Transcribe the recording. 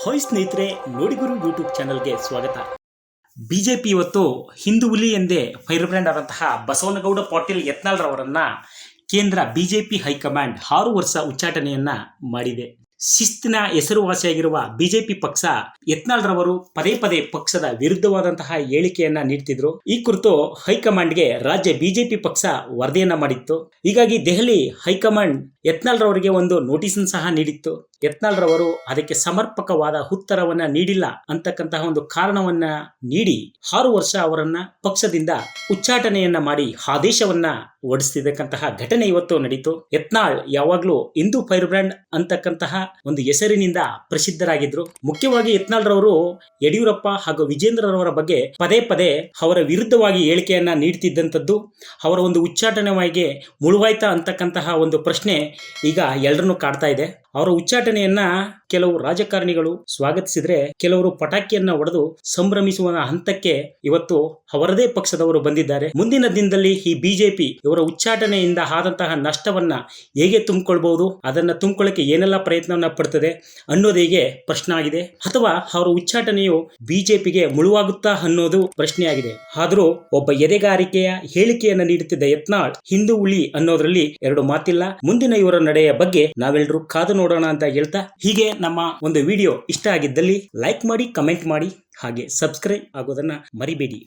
Hi ಸ್ನೇಹಿತರೆ ನೋಡಿಗುರು YouTube ಚಾನಲ್ಗೆ ಸ್ವಾಗತ. ಬಿಜೆಪಿ ಇವತ್ತು ಹಿಂದೂ ಹುಲಿ ಎಂದೇ ಫೈರ್ ಬ್ರ್ಯಾಂಡ್ ಆದಂತಹ ಬಸವನಗೌಡ ಪಾಟೀಲ್ ಯತ್ನಾಳ್ರವರನ್ನ ಕೇಂದ್ರ ಬಿಜೆಪಿ ಹೈಕಮಾಂಡ್ ಆರು ವರ್ಷ ಉಚ್ಚಾಟನೆಯನ್ನ ಮಾಡಿದೆ. ಶಿಸ್ತಿನ ಹೆಸರುವಾಸಿಯಾಗಿರುವ ಬಿಜೆಪಿ ಪಕ್ಷ ಯತ್ನಾಳ್ರವರು ಪದೇ ಪದೇ ಪಕ್ಷದ ವಿರುದ್ಧವಾದಂತಹ ಹೇಳಿಕೆಯನ್ನ ನೀಡ್ತಿದ್ರು. ಈ ಕುರಿತು ಹೈಕಮಾಂಡ್ಗೆ ರಾಜ್ಯ ಬಿಜೆಪಿ ಪಕ್ಷ ವರದಿಯನ್ನ ಮಾಡಿತ್ತು. ಹೀಗಾಗಿ ದೆಹಲಿ ಹೈಕಮಾಂಡ್ ಯತ್ನಾಳ್ರವರಿಗೆ ಒಂದು ನೋಟಿಸ್ ಸಹ ನೀಡಿತ್ತು. ಯತ್ನಾಳ್ರವರು ಅದಕ್ಕೆ ಸಮರ್ಪಕವಾದ ಉತ್ತರವನ್ನ ನೀಡಿಲ್ಲ ಅಂತಕ್ಕಂತಹ ಒಂದು ಕಾರಣವನ್ನ ನೀಡಿ ಆರು ವರ್ಷ ಅವರನ್ನ ಪಕ್ಷದಿಂದ ಉಚ್ಚಾಟನೆಯನ್ನ ಮಾಡಿ ಆದೇಶವನ್ನ ಹೊಡಿಸ್ತಿದ್ದಕ್ಕಂತಹ ಘಟನೆ ಇವತ್ತು ನಡೀತು. ಯತ್ನಾಳ್ ಯಾವಾಗ್ಲೂ ಹಿಂದೂ ಫೈರ್ ಬ್ರ್ಯಾಂಡ್ ಅಂತಕ್ಕಂತಹ ಒಂದು ಹೆಸರಿನಿಂದ ಪ್ರಸಿದ್ಧರಾಗಿದ್ರು. ಮುಖ್ಯವಾಗಿ ಯತ್ನಾಳ್ರವರು ಯಡಿಯೂರಪ್ಪ ಹಾಗೂ ವಿಜೇಂದ್ರರವರ ಬಗ್ಗೆ ಪದೇ ಪದೇ ಅವರ ವಿರುದ್ಧವಾಗಿ ಹೇಳಿಕೆಯನ್ನ ನೀಡ್ತಿದ್ದಂಥದ್ದು, ಅವರ ಒಂದು ಉಚ್ಚಾಟನೆವಾಗಿ ಮುಳುವಾಯ್ತಾ ಅಂತಕ್ಕಂತಹ ಒಂದು ಪ್ರಶ್ನೆ ಈಗ ಎಲ್ಲರನ್ನೂ ಕಾಡ್ತಾ ಇದೆ. ಅವರ ಉಚ್ಚಾಟನೆಯನ್ನ ಕೆಲವು ರಾಜಕಾರಣಿಗಳು ಸ್ವಾಗತಿಸಿದ್ರೆ ಕೆಲವರು ಪಟಾಕಿಯನ್ನ ಒಡೆದು ಸಂಭ್ರಮಿಸುವ ಹಂತಕ್ಕೆ ಇವತ್ತು ಅವರದೇ ಪಕ್ಷದವರು ಬಂದಿದ್ದಾರೆ. ಮುಂದಿನ ದಿನದಲ್ಲಿ ಈ ಬಿಜೆಪಿ ಇವರ ಉಚ್ಚಾಟನೆಯಿಂದ ಆದಂತಹ ನಷ್ಟವನ್ನ ಹೇಗೆ ತುಂಬಿಕೊಳ್ಬಹುದು, ಅದನ್ನ ತುಂಬಿಕೊಳ್ಳಕ್ಕೆ ಏನೆಲ್ಲ ಪ್ರಯತ್ನವನ್ನ ಪಡ್ತದೆ ಅನ್ನೋದು ಹೇಗೆ ಪ್ರಶ್ನೆ ಆಗಿದೆ. ಅಥವಾ ಅವರ ಉಚ್ಚಾಟನೆಯು ಬಿಜೆಪಿಗೆ ಮುಳುವಾಗುತ್ತಾ ಅನ್ನೋದು ಪ್ರಶ್ನೆಯಾಗಿದೆ ಆದರೂ ಒಬ್ಬ ಎದೆಗಾರಿಕೆಯ ಹೇಳಿಕೆಯನ್ನ ನೀಡುತ್ತಿದ್ದ ಯತ್ನಾಳ್ ಹಿಂದೂ ಉಳಿ ಅನ್ನೋದ್ರಲ್ಲಿ ಎರಡು ಮಾತಿಲ್ಲ. ಮುಂದಿನ ಇವರ ನಡೆಯ ಬಗ್ಗೆ ನಾವೆಲ್ಲರೂ ಕಾದು ನೋಡೋಣ ಅಂತ ಹೇಳ್ತಾ, ಹೀಗೆ ನಮ್ಮ ಒಂದು ವಿಡಿಯೋ ಇಷ್ಟ ಆಗಿದ್ದಲ್ಲಿ ಲೈಕ್ ಮಾಡಿ ಕಮೆಂಟ್ ಮಾಡಿ, ಹಾಗೆ ಸಬ್ಸ್ಕ್ರೈಬ್ ಆಗೋದನ್ನ ಮರಿಬೇಡಿ.